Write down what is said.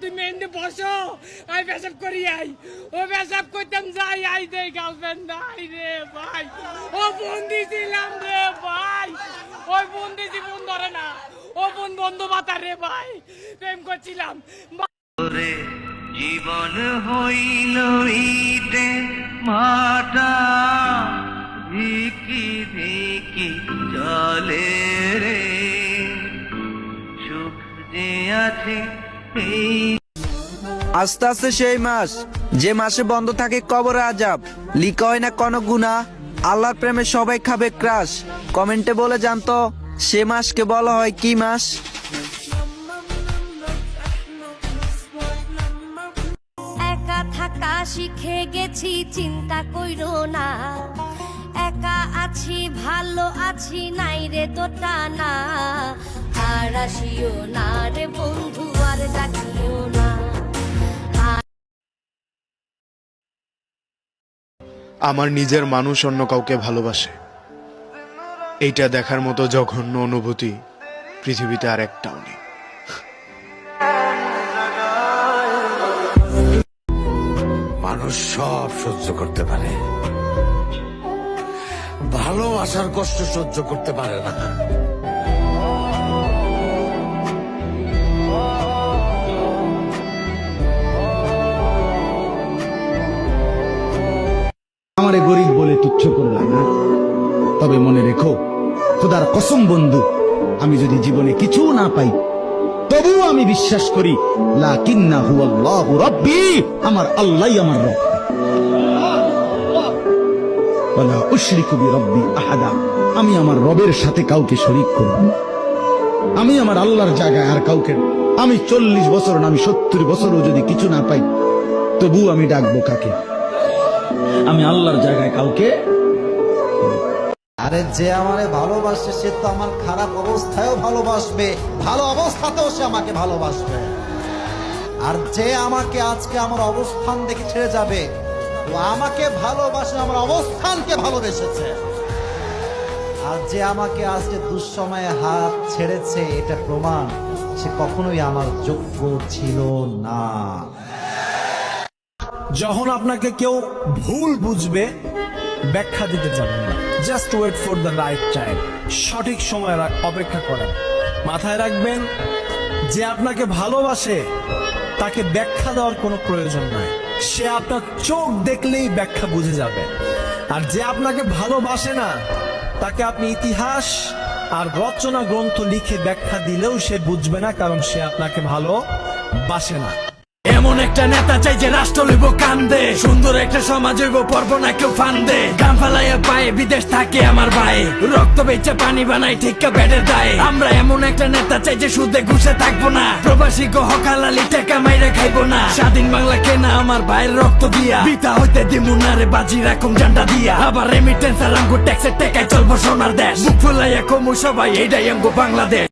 তুমি এনে বসো। আমি পেশাব করি আই। ও পেশাব করতাম, যাই, আই দে গার্লফ্রেন্ড নাই রে ভাই। ও বন্দি ছিলাম রে ভাই। ওই বন্দি জীবন ধরে না। ও বোন বন্ধু বাতা রে ভাই। প্রেম করছিলাম। ওরে জীবন হইল ইটে মাটা। ধিকি ধিকি চলে রে। সুখ যে আস্তে আস্তে সেই মাস। যে মাসে বন্ধ থাকে কবর আজাব লিখা হয় না কোনো গুণা আল্লাহর প্রেমে সবাই খাবে ক্রাশ। কমেন্টে বলে জানতো সে মাসকে বলা হয় কি মাস? একা থাকা শিখে গেছি, চিন্তা কইরো না। একা আছি, ভালো আছি, নাই রে তোটা না আর আসিও না রে আমার নিজের মানুষ অন্য কাউকে ভালোবাসে। এইটা দেখার মতো জঘন্য অনুভূতি পৃথিবীতে আর একটাও নেই। মানুষ সব সহ্য করতে পারে। ভালোবাসার কষ্ট সহ্য করতে পারে না। আমারে গরিব বলে তুচ্ছ করলাম না। তবে মনে রেখো, খোদার কসম বন্ধু, আমি যদি জীবনে কিছু না পাই, তবুও আমি বিশ্বাস করি, লাকিন্না হুয়াল্লাহু রাব্বি, আমার আল্লাহই আমার রব। ওয়ালা উশরিকু বিরাব্বি আহাদা, আমি আমার রবের সাথে কাউকে শরীক করব আমি আমার আল্লাহর জায়গায় আর কাউকে, আমি চল্লিশ বছর না, আমি সত্তর বছরও যদি কিছু না পাই তবু আমি ডাকবো কাকে? আমি আল্লাহর জায়গায় কাউকে আরে যে আমারে ভালোবাসে, সে তো আমার খারাপ অবস্থায়ও ভালোবাসবে। ভালো অবস্থাতেও সে আমাকে ভালোবাসবে। আর যে আমাকে আজকে আমার অবস্থান দেখে ছেড়ে যাবে, ও আমাকে ভালোবাসে, আমার অবস্থানকে ভালোবেসেছে। আর যে আমাকে আজকে দুঃসময়ে হাত ছেড়েছে, এটা প্রমাণ, সে কখনোই আমার যোগ্য ছিল না। যখন আপনাকে কেউ ভুল বুঝবে, ব্যাখ্যা দিতে যাবেন না। Just wait for the right time সঠিক সময় অপেক্ষা করেন। মাথায় রাখবেন, যে আপনাকে ভালোবাসে, তাকে ব্যাখ্যা দেওয়ার কোনো প্রয়োজন নাই। সে আপনার চোখ দেখলেই ব্যাখ্যা বুঝে যাবে। আর যে আপনাকে ভালোবাসে না, তাকে আপনি ইতিহাস আর রচনা গ্রন্থ লিখে ব্যাখ্যা দিলেও সে বুঝবে না, কারণ সে আপনাকে ভালো বাসে না। এমন একটা নেতা চাই যে রাষ্ট্র লইব কান্দে। সুন্দর একটা সমাজ হইব, পর্ব না কেউ ফান্দে। গাম ফালাইয়া পায়ে বিদেশ থাকে আমার ভাই। রক্ত বেচে পানি বানাই ঠিকা বেডের দায়। আমরা এমন একটা নেতা চাই যে সুদে ঘুষে থাকব না। প্রবাসী গো হকালালি টাকা মাইরে খাইবো না। স্বাধীন বাংলা কেনা আমার ভাইয়ের রক্ত দিয়া। বিতা হইতে দিমু না রে বাজি, রাখুম জান্ডা দিয়া। আবার রেমিটেন্স আর আমগো ট্যাক্সের টেকায় চলবো সোনার দেশ। মুখ ফুলাইয়া কমু সবাই এইটাই আমগো বাংলাদেশ।